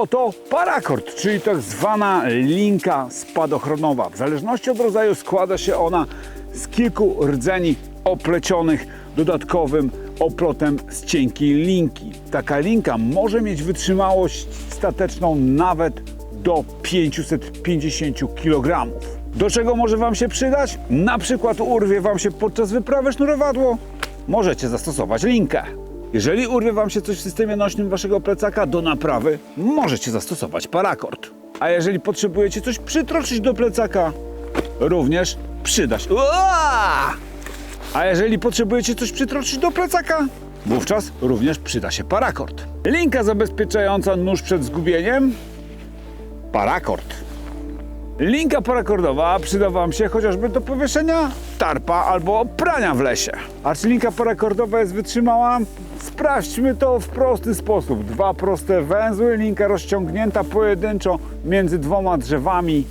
oto parakord, czyli tak zwana linka spadochronowa. W zależności od rodzaju składa się ona z kilku rdzeni oplecionych dodatkowym oplotem z cienkiej linki. Taka linka może mieć wytrzymałość stateczną nawet do 550 kg. Do czego może Wam się przydać? Na przykład urwie Wam się podczas wyprawy sznurowadło, możecie zastosować linkę. Jeżeli urwie Wam się coś w systemie nośnym Waszego plecaka do naprawy, możecie zastosować parakord. A jeżeli potrzebujecie coś przytroczyć do plecaka, również przyda się. A jeżeli potrzebujecie coś przytroczyć do plecaka, wówczas również przyda się parakord. Linka zabezpieczająca nóż przed zgubieniem, parakord. Linka parakordowa przyda Wam się chociażby do powieszenia tarpa albo prania w lesie. A czy linka parakordowa jest wytrzymała? Sprawdźmy to w prosty sposób. Dwa proste węzły, linka rozciągnięta pojedynczo między dwoma drzewami.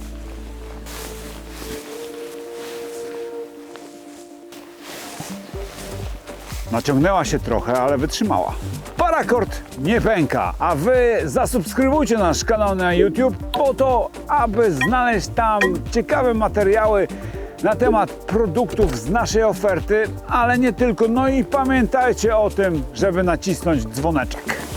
Naciągnęła się trochę, ale wytrzymała. Parakord nie pęka, a wy zasubskrybujcie nasz kanał na YouTube po to, aby znaleźć tam ciekawe materiały na temat produktów z naszej oferty, ale nie tylko. No i pamiętajcie o tym, żeby nacisnąć dzwoneczek.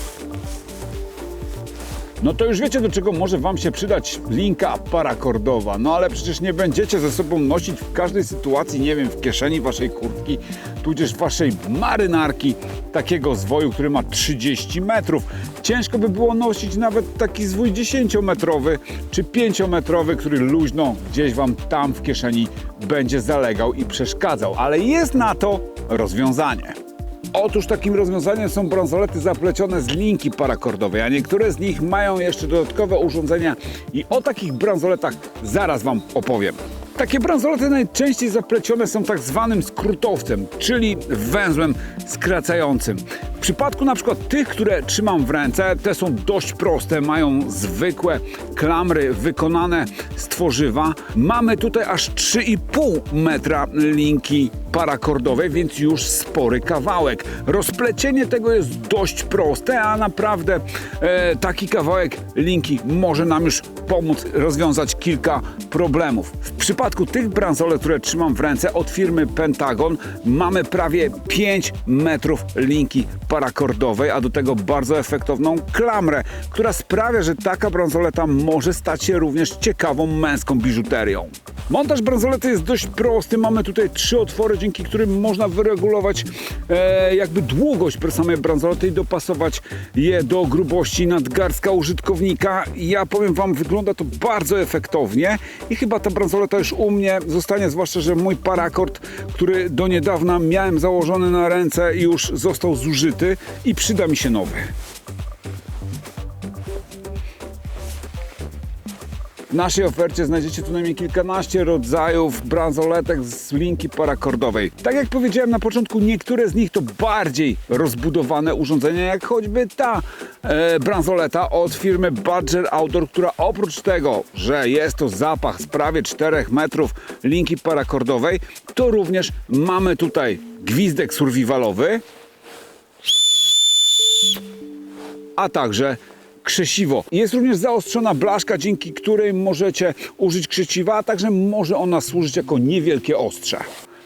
No to już wiecie, do czego może Wam się przydać linka parakordowa. No ale przecież nie będziecie ze sobą nosić w każdej sytuacji, nie wiem, w kieszeni Waszej kurtki, tudzież Waszej marynarki takiego zwoju, który ma 30 metrów. Ciężko by było nosić nawet taki zwój 10-metrowy czy 5-metrowy, który luźno gdzieś Wam tam w kieszeni będzie zalegał i przeszkadzał. Ale jest na to rozwiązanie. Otóż takim rozwiązaniem są bransolety zaplecione z linki parakordowej, a niektóre z nich mają jeszcze dodatkowe urządzenia i o takich bransoletach zaraz Wam opowiem. Takie bransolety najczęściej zaplecione są tak zwanym skrótowcem, czyli węzłem skracającym. W przypadku na przykład tych, które trzymam w ręce, te są dość proste, mają zwykłe klamry wykonane z tworzywa. Mamy tutaj aż 3,5 metra linki parakordowej, więc już spory kawałek. Rozplecienie tego jest dość proste, a naprawdę e, taki kawałek linki może nam już pomóc rozwiązać kilka problemów. W przypadku tych bransolet, które trzymam w ręce od firmy Pentagon, mamy prawie 5 metrów linki parakordowej, a do tego bardzo efektowną klamrę, która sprawia, że taka bransoleta może stać się również ciekawą męską biżuterią. Montaż bransolety jest dość prosty. Mamy tutaj trzy otwory, dzięki którym można wyregulować e, jakby długość samej bransolety i dopasować je do grubości nadgarstka użytkownika. Ja powiem Wam, wygląda to bardzo efektownie i chyba ta bransoleta już u mnie zostanie, zwłaszcza, że mój parakord, który do niedawna miałem założony na ręce, już został zużyty i przyda mi się nowy. W naszej ofercie znajdziecie tu najmniej kilkanaście rodzajów bransoletek z linki parakordowej. Tak jak powiedziałem na początku, niektóre z nich to bardziej rozbudowane urządzenia, jak choćby ta e, bransoleta od firmy Badger Outdoor, która oprócz tego, że jest to zapach z prawie 4 metrów linki parakordowej, to również mamy tutaj gwizdek survivalowy, a także krzesiwo. Jest również zaostrzona blaszka, dzięki której możecie użyć krzesiwa, a także może ona służyć jako niewielkie ostrze.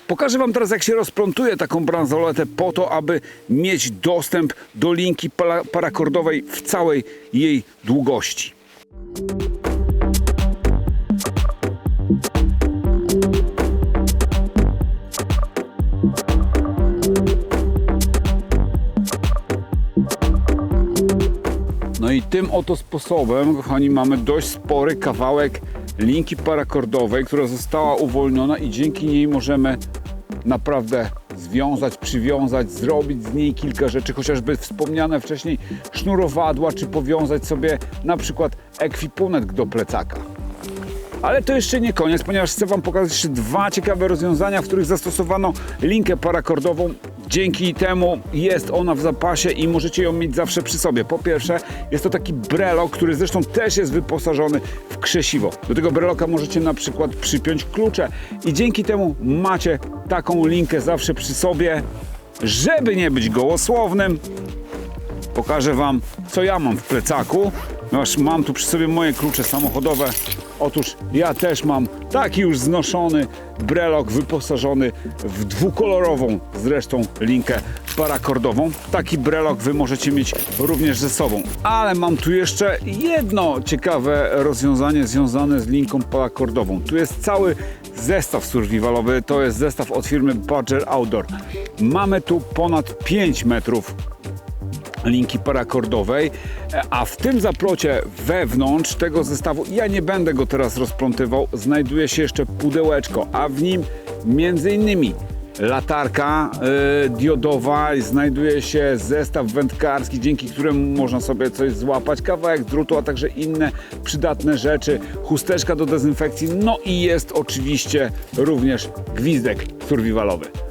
Pokażę Wam teraz, jak się rozplątuje taką bransoletę po to, aby mieć dostęp do linki para- parakordowej w całej jej długości. Tym oto sposobem, kochani, mamy dość spory kawałek linki parakordowej, która została uwolniona i dzięki niej możemy naprawdę związać, przywiązać, zrobić z niej kilka rzeczy, chociażby wspomniane wcześniej sznurowadła, czy powiązać sobie na przykład ekwipunek do plecaka. Ale to jeszcze nie koniec, ponieważ chcę Wam pokazać jeszcze dwa ciekawe rozwiązania, w których zastosowano linkę parakordową. Dzięki temu jest ona w zapasie i możecie ją mieć zawsze przy sobie. Po pierwsze, jest to taki brelok, który zresztą też jest wyposażony w krzesiwo. Do tego breloka możecie na przykład przypiąć klucze i dzięki temu macie taką linkę zawsze przy sobie, żeby nie być gołosłownym. Pokażę Wam, co ja mam w plecaku. No aż mam tu przy sobie moje klucze samochodowe. Otóż ja też mam taki już znoszony brelok wyposażony w dwukolorową zresztą linkę parakordową. Taki brelok wy możecie mieć również ze sobą. Ale mam tu jeszcze jedno ciekawe rozwiązanie związane z linką parakordową. Tu jest cały zestaw survivalowy, to jest zestaw od firmy Badger Outdoor. Mamy tu ponad 5 metrów linki parakordowej, a w tym zaplocie wewnątrz tego zestawu, ja nie będę go teraz rozplątywał, znajduje się jeszcze pudełeczko, a w nim między innymi latarka y, diodowa, znajduje się zestaw wędkarski, dzięki któremu można sobie coś złapać, kawałek drutu, a także inne przydatne rzeczy, chusteczka do dezynfekcji, no i jest oczywiście również gwizdek survivalowy.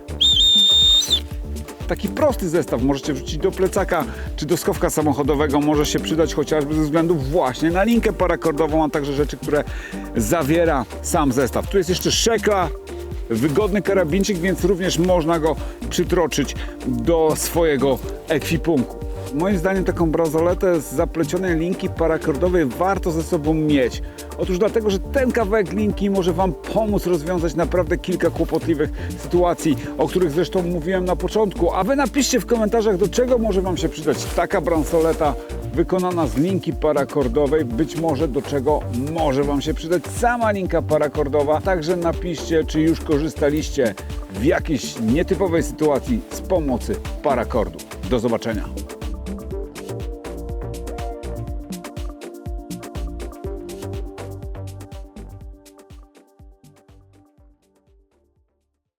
Taki prosty zestaw możecie wrzucić do plecaka czy do schowka samochodowego. Może się przydać chociażby ze względu właśnie na linkę parakordową, a także rzeczy, które zawiera sam zestaw. Tu jest jeszcze szekla, wygodny karabinczyk, więc również można go przytroczyć do swojego ekwipunku. Moim zdaniem taką bransoletę z zaplecionej linki parakordowej warto ze sobą mieć. Otóż dlatego, że ten kawałek linki może Wam pomóc rozwiązać naprawdę kilka kłopotliwych sytuacji, o których zresztą mówiłem na początku. A Wy napiszcie w komentarzach, do czego może Wam się przydać taka bransoleta wykonana z linki parakordowej. Być może do czego może Wam się przydać sama linka parakordowa. Także napiszcie, czy już korzystaliście w jakiejś nietypowej sytuacji z pomocy parakordu. Do zobaczenia.